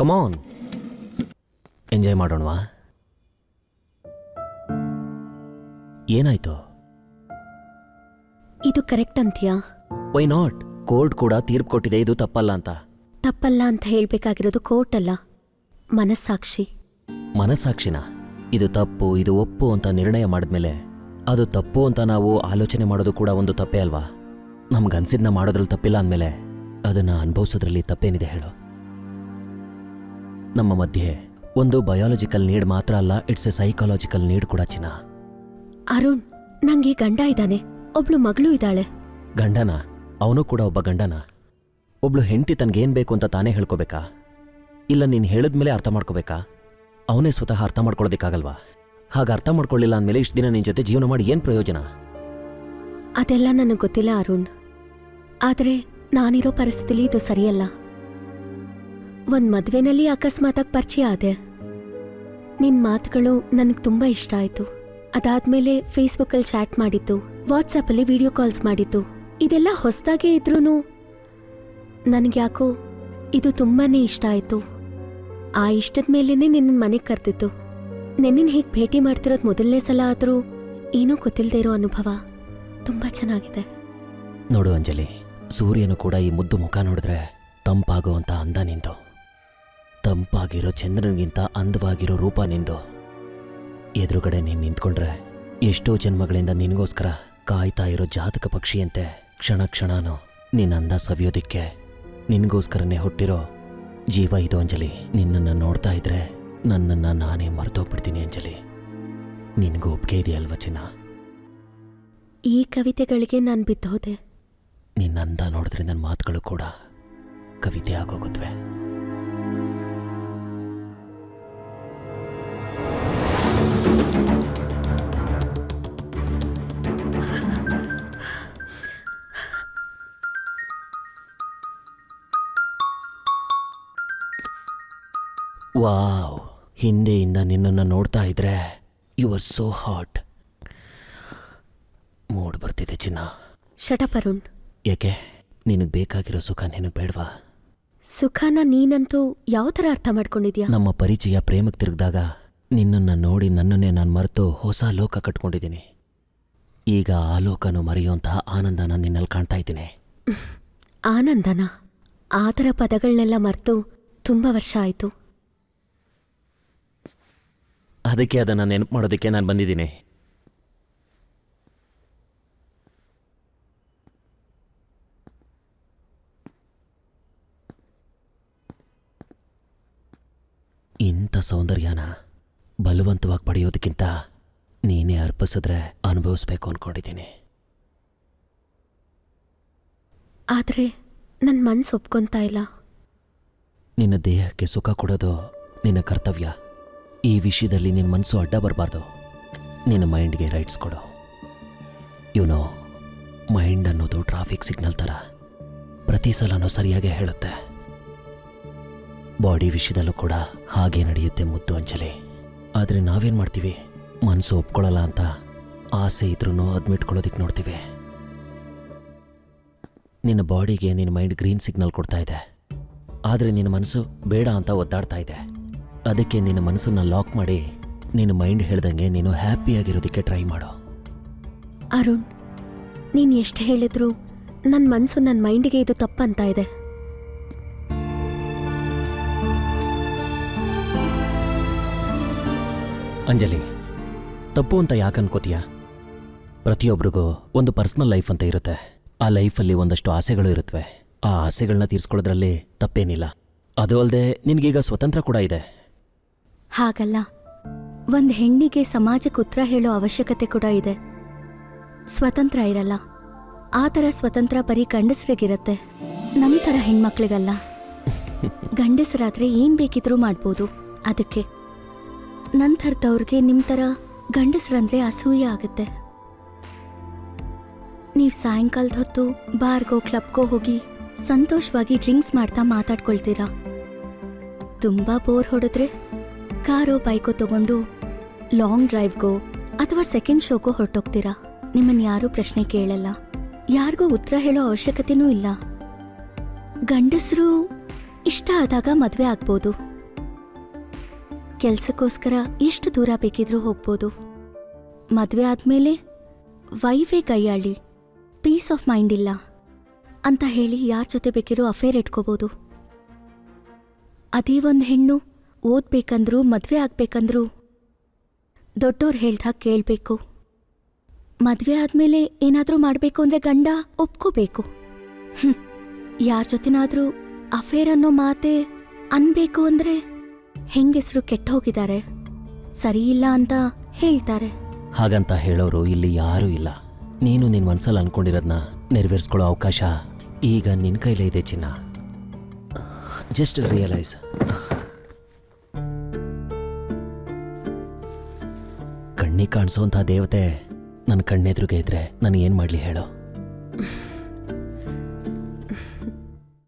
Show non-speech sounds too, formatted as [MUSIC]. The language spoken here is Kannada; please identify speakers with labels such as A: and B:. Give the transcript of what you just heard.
A: ಕಮಾನ್ ಎಂಜಾಯ್ ಮಾಡೋಣವಾ? ಏನಾಯ್ತು?
B: ಇದು ಕರೆಕ್ಟ್ ಅಂತೀಯಾ?
A: ವೈ ನಾಟ್ ಕೋರ್ಟ್ ಕೂಡ ತೀರ್ಪು ಕೊಟ್ಟಿದೆ ಇದು ತಪ್ಪಲ್ಲ ಅಂತ.
B: ತಪ್ಪಲ್ಲ ಅಂತ ಹೇಳ್ಬೇಕಾಗಿರೋದು ಕೋರ್ಟ್ ಅಲ್ಲ. ಮನಸ್ಸಾಕ್ಷಿ.
A: ಮನಸ್ಸಾಕ್ಷಿನ? ಇದು ತಪ್ಪು ಇದು ಒಪ್ಪು ಅಂತ ನಿರ್ಣಯ ಮಾಡಿದ್ಮೇಲೆ. ಅದು ತಪ್ಪು ಅಂತ ನಾವು ಆಲೋಚನೆ ಮಾಡೋದು ಕೂಡ ಒಂದು ತಪ್ಪೇ ಅಲ್ವಾ? ನಮ್ಗನ್ಸಿದ್ನ ಮಾಡೋದ್ರಲ್ಲಿ ತಪ್ಪಿಲ್ಲ ಅಂದಮೇಲೆ. ಅದನ್ನು ಅನುಭವಿಸೋದ್ರಲ್ಲಿ ತಪ್ಪೇನಿದೆ ಹೇಳು. ನಮ್ಮ ಮಧ್ಯೆ ಒಂದು ಬಯಾಲಜಿಕಲ್ ನೀಡ್ ಮಾತ್ರ ಅಲ್ಲ ಇಟ್ಸ್ ಎ ಸೈಕಾಲಜಿಕಲ್ ನೀಡ್ ಕೂಡ ಚಿನ್ನ.
B: ಅರುಣ್ ನಂಗೆ ಗಂಡ ಇದ್ದಾನೆ. ಒಬ್ಳು ಮಗಳು ಇದ್ದಾಳೆ.
A: ಗಂಡನ? ಅವನು ಕೂಡ ಒಬ್ಬ ಗಂಡನ? ಒಬ್ಳು ಹೆಂಡತಿ ತನ್ಗೇನ್ ಬೇಕು ಅಂತ ತಾನೇ ಹೇಳ್ಕೋಬೇಕಾ? ಇಲ್ಲ ನೀನು ಹೇಳಿದ್ಮೇಲೆ ಅರ್ಥ ಮಾಡ್ಕೋಬೇಕಾ? ಅವನೇ ಸ್ವತಃ ಅರ್ಥ ಮಾಡ್ಕೊಳ್ಳೋದಕ್ಕಾಗಲ್ವಾ? ಹಾಗೆ ಅರ್ಥ ಮಾಡ್ಕೊಳ್ಳಿಲ್ಲ ಅಂದ್ಮೇಲೆ ಇಷ್ಟು ದಿನ ನಿನ್ನ ಜೊತೆ ಜೀವನ ಮಾಡಿ ಏನು ಪ್ರಯೋಜನ?
B: ಅದೆಲ್ಲ ನನಗೆ ಗೊತ್ತಿಲ್ಲ ಅರುಣ್. ಆದರೆ ನಾನಿರೋ ಪರಿಸ್ಥಿತಿಲಿ ಇದು ಸರಿಯಲ್ಲ. ಒಂದ್ ಮದ್ವೆನಲ್ಲಿ ಅಕಸ್ಮಾತಾಗಿ ಪರಿಚಯ ಆದೆ. ನಿನ್ ಮಾತುಗಳು ನನಗೆ ತುಂಬಾ ಇಷ್ಟ ಆಯ್ತು. ಅದಾದ್ಮೇಲೆ ಫೇಸ್ಬುಕ್ಕಲ್ಲಿ ಚಾಟ್ ಮಾಡಿದ್ದು ವಾಟ್ಸಪ್ಪಲ್ಲಿ ವಿಡಿಯೋ ಕಾಲ್ಸ್ ಮಾಡಿತ್ತು ಇದೆಲ್ಲ ಹೊಸದಾಗೇ ಇದ್ರೂ ನನಗ್ಯಾಕೋ ಇದು ತುಂಬಾನೇ ಇಷ್ಟ ಆಯ್ತು. ಆ ಇಷ್ಟದ ಮೇಲೇನೆ ನಿನ್ನ ಮನೆಗೆ ಕರೆದಿದ್ದು. ನಿನ್ನ ಹೀಗೆ ಭೇಟಿ ಮಾಡ್ತಿರೋದು ಮೊದಲನೇ ಸಲ ಆದರೂ ಏನೂ ಗೊತ್ತಿಲ್ಲದೆ ಇರೋ ಅನುಭವ ತುಂಬಾ ಚೆನ್ನಾಗಿದೆ.
A: ನೋಡು ಅಂಜಲಿ, ಸೂರ್ಯನು ಕೂಡ ಈ ಮುದ್ದು ಮುಖ ನೋಡಿದ್ರೆ ತಂಪಾಗುವಂತ ಅಂದ ನಿಂದು. ತಂಪಾಗಿರೋ ಚಂದ್ರನಿಗಿಂತ ಅಂದವಾಗಿರೋ ರೂಪ ನಿಂದು. ಎದುರುಗಡೆ ನೀನು ನಿಂತ್ಕೊಂಡ್ರೆ ಎಷ್ಟೋ ಜನ್ಮಗಳಿಂದ ನಿನಗೋಸ್ಕರ ಕಾಯ್ತಾ ಇರೋ ಜಾತಕ ಪಕ್ಷಿಯಂತೆ ಕ್ಷಣ ಕ್ಷಣನೂ ನಿನ್ನ ಅಂದ ಸವಿಯೋದಿಕ್ಕೆ ನಿನಗೋಸ್ಕರನೇ ಹುಟ್ಟಿರೋ ಜೀವ ಇದು ಅಂಜಲಿ. ನಿನ್ನನ್ನು ನೋಡ್ತಾ ಇದ್ರೆ ನನ್ನನ್ನು ನಾನೇ ಮರೆತೋಗ್ಬಿಡ್ತೀನಿ ಅಂಜಲಿ. ನಿನಗೂ ಒಪ್ಪಿಗೆ ಇದೆಯಲ್ವ ಚಿನ್ನ?
B: ಈ ಕವಿತೆಗಳಿಗೆ ನಾನು ಬಿದ್ದೋದೆ.
A: ನಿನ್ನ ಅಂದ ನೋಡಿದ್ರೆ ನನ್ನ ಮಾತುಗಳು ಕೂಡ ಕವಿತೆ ಆಗೋಗುತ್ತವೆ ವಾವ್ ಹಿಂದೆಯಿಂದ ನಿನ್ನನ್ನು ನೋಡ್ತಾ ಇದ್ರೆ you are so hot mood ಬರ್ತಿದೆ ಚಿನ್ನ.
B: ಶಟಪರುಣ್
A: ಯಾಕೆ? ನಿನಗೆ ಬೇಕಾಗಿರೋ ಸುಖ ನಿನಗೆ ಬೇಡವಾ?
B: ಸುಖನ ನೀನಂತೂ ಯಾವ ಥರ ಅರ್ಥ ಮಾಡ್ಕೊಂಡಿದ್ಯಾ?
A: ನಮ್ಮ ಪರಿಚಯ ಪ್ರೇಮಕ್ಕೆ ತಿರುಗಿದಾಗ ನಿನ್ನನ್ನು ನೋಡಿ ನನ್ನನ್ನೇ ನಾನು ಮರೆತು ಹೊಸ ಲೋಕ ಕಟ್ಕೊಂಡಿದ್ದೀನಿ. ಈಗ ಆ ಲೋಕನು ಮರೆಯುವಂತಹ ಆನಂದನ ನಿನ್ನಲ್ಲಿ ಕಾಣ್ತಾ ಇದ್ದೀನಿ. [LAUGHS]
B: ಆನಂದನ? ಆ ಥರ ಪದಗಳನ್ನೆಲ್ಲ ಮರೆತು ತುಂಬ ವರ್ಷ ಆಯಿತು.
A: ಅದಕ್ಕೆ ಅದನ್ನು ನೆನಪು ಮಾಡೋದಕ್ಕೆ ನಾನು ಬಂದಿದ್ದೀನಿ. ಇಂಥ ಸೌಂದರ್ಯನ ಬಲವಂತವಾಗಿ ಪಡೆಯೋದಕ್ಕಿಂತ ನೀನೇ ಅರ್ಪಿಸಿದ್ರೆ ಅನುಭವಿಸ್ಬೇಕು ಅಂದ್ಕೊಂಡಿದ್ದೀನಿ
B: ಆದರೆ ನನ್ನ ಮನಸ್ಸು ಒಪ್ಕೊತಾ ಇಲ್ಲ.
A: ನಿನ್ನ ದೇಹಕ್ಕೆ ಸುಖ ಕೊಡೋದು ನಿನ್ನ ಕರ್ತವ್ಯ. ಈ ವಿಷಯದಲ್ಲಿ ನಿನ್ನ ಮನಸ್ಸು ಅಡ್ಡ ಬರಬಾರ್ದು. ನಿನ್ನ ಮೈಂಡ್ಗೆ ರೈಟ್ಸ್ ಕೊಡು. ಇವನು ಮೈಂಡ್ ಅನ್ನೋದು ಟ್ರಾಫಿಕ್ ಸಿಗ್ನಲ್ ಥರ ಪ್ರತಿ ಸಲನೂ ಸರಿಯಾಗೇ ಹೇಳುತ್ತೆ. ಬಾಡಿ ವಿಷಯದಲ್ಲೂ ಕೂಡ ಹಾಗೆ ನಡೆಯುತ್ತೆ ಮುದ್ದು ಅಂಜಲಿ. ಆದರೆ ನಾವೇನು ಮಾಡ್ತೀವಿ? ಮನಸ್ಸು ಒಪ್ಕೊಳ್ಳಲ್ಲ ಅಂತ ಆಸೆ ಇದ್ರೂ ಅದ್ಮಿಟ್ಕೊಳ್ಳೋದಿಕ್ಕೆ ನೋಡ್ತೀವಿ. ನಿನ್ನ ಬಾಡಿಗೆ ನಿನ್ನ ಮೈಂಡ್ ಗ್ರೀನ್ ಸಿಗ್ನಲ್ ಕೊಡ್ತಾ ಇದೆ. ಆದರೆ ನಿನ್ನ ಮನಸ್ಸು ಬೇಡ ಅಂತ ಒದ್ದಾಡ್ತಾ ಇದೆ. ಅದಕ್ಕೆ ನಿನ್ನ ಮನಸ್ಸನ್ನ ಲಾಕ್ ಮಾಡಿ ನಿನ್ನ ಮೈಂಡ್ ಹೇಳ್ದಂಗೆ ನೀನು ಹ್ಯಾಪಿಯಾಗಿರೋದಕ್ಕೆ ಟ್ರೈ ಮಾಡು.
B: ಅರುಣ್ ನೀನು ಎಷ್ಟು ಹೇಳಿದ್ರು ನನ್ನ ಮನಸ್ಸು ನನ್ನ ಮೈಂಡಿಗೆ ಇದು ತಪ್ಪಂತ ಇದೆ.
A: ಅಂಜಲಿ ತಪ್ಪು ಅಂತ ಯಾಕೆ ಅನ್ಕೋತೀಯ? ಪ್ರತಿಯೊಬ್ಬರಿಗೂ ಒಂದು ಪರ್ಸ್ನಲ್ ಲೈಫ್ ಅಂತ ಇರುತ್ತೆ. ಆ ಲೈಫಲ್ಲಿ ಒಂದಷ್ಟು ಆಸೆಗಳು ಇರುತ್ತವೆ ಆ ಆಸೆಗಳನ್ನ ತೀರಿಸ್ಕೊಳ್ಳೋದ್ರಲ್ಲಿ ತಪ್ಪೇನಿಲ್ಲ. ಅದು ಅಲ್ಲದೆ ನಿನಗೀಗ ಸ್ವತಂತ್ರ ಕೂಡ ಇದೆ.
B: ಹಾಗಲ್ಲ. ಒಂದು ಹೆಣ್ಣಿಗೆ ಸಮಾಜಕ್ಕೆ ಉತ್ತರ ಹೇಳೋ ಅವಶ್ಯಕತೆ ಕೂಡ ಇದೆ. ಸ್ವತಂತ್ರ ಇರಲ್ಲ. ಆ ಥರ ಸ್ವತಂತ್ರ ಬರೀ ಗಂಡಸರಿಗಿರತ್ತೆ. ನಮ್ಮ ಥರ ಹೆಣ್ಮಕ್ಳಿಗಲ್ಲ. ಗಂಡಸರಾದ್ರೆ ಏನು ಬೇಕಿದ್ರೂ ಮಾಡ್ಬೋದು. ಅದಕ್ಕೆ. ನನ್ನ ಥರದವ್ರಿಗೆ ನಿಮ್ಮ ಥರ ಗಂಡಸರಂದ್ರೆ ಅಸೂಯೆ ಆಗುತ್ತೆ. ನೀವು ಸಾಯಂಕಾಲದ ಹೊತ್ತು ಬಾರ್ಗೋ, ಕ್ಲಬ್ಗೋ ಹೋಗಿ ಸಂತೋಷವಾಗಿ ಡ್ರಿಂಕ್ಸ್ ಮಾಡ್ತಾ ಮಾತಾಡ್ಕೊಳ್ತೀರಾ? ತುಂಬಾ ಬೋರ್ ಹೊಡೆದ್ರೆ ಕಾರೋ, ಬೈಕೋ ತಗೊಂಡು ಲಾಂಗ್ ಡ್ರೈವ್ಗೋ ಅಥವಾ ಸೆಕೆಂಡ್ ಶೋಗೋ ಹೊರಟೋಗ್ತೀರಾ? ನಿಮ್ಮನ್ನು ಯಾರೂ ಪ್ರಶ್ನೆ ಕೇಳಲ್ಲ. ಯಾರಿಗೂ ಉತ್ತರ ಹೇಳೋ ಅವಶ್ಯಕತೆನೂ ಇಲ್ಲ. ಗಂಡಸರು ಇಷ್ಟ ಆದಾಗ ಮದುವೆ ಆಗ್ಬೋದು. ಕೆಲಸಕ್ಕೋಸ್ಕರ ಎಷ್ಟು ದೂರ ಬೇಕಿದ್ರೂ ಹೋಗ್ಬೋದು. ಮದುವೆ ಆದಮೇಲೆ ವೈಫೇ ಕೈಯಾಳಿ. ಪೀಸ್ ಆಫ್ ಮೈಂಡ್ ಇಲ್ಲ ಅಂತ ಹೇಳಿ ಯಾರ ಜೊತೆ ಬೇಕಿರೋ ಅಫೇರ್ ಇಟ್ಕೋಬೋದು. ಅದೇ ಒಂದು ಹೆಣ್ಣು ಓದ್ಬೇಕಂದ್ರೂ, ಮದುವೆ ಆಗ್ಬೇಕಂದ್ರು. ದೊಡ್ಡೋರು ಹೇಳ್ದಾಗ ಕೇಳಬೇಕು. ಮದುವೆ ಆದ್ಮೇಲೆ ಏನಾದ್ರೂ ಮಾಡಬೇಕು ಅಂದ್ರೆ ಗಂಡ ಒಪ್ಕೋಬೇಕು. ಹ್ಮ್, ಯಾರ ಜೊತೆನಾದ್ರೂ ಅಫೇರ್ ಅನ್ನೋ ಮಾತೆ ಅನ್ಬೇಕು ಅಂದ್ರೆ ಹೆಂಗಸರು ಕೆಟ್ಟ ಹೋಗಿದ್ದಾರೆ ಸರಿ ಇಲ್ಲ ಅಂತ ಹೇಳ್ತಾರೆ.
A: ಹಾಗಂತ ಹೇಳೋರು ಇಲ್ಲಿ ಯಾರೂ ಇಲ್ಲ. ನೀನು ನಿನ್ನ ಮನ್ಸಲ್ಲಿ ಅನ್ಕೊಂಡಿರೋದನ್ನ ನೆರವೇರಿಸ್ಕೊಳ್ಳೋ ಅವಕಾಶ ಈಗ ನಿನ್ನ ಕೈಲೇ ಇದೆ ಚಿನ್ನ. ಜಸ್ಟ್ ರಿಯಲೈಸ್ ಕಣ್ಣಿಗೆ ಕಾಣಿಸೋಂಥ ದೇವತೆ ನನ್ನ ಕಣ್ಣೆದುರಿಗೆ ಇದ್ರೆ ನಾನು ಏನು ಮಾಡಲಿ ಹೇಳೋ.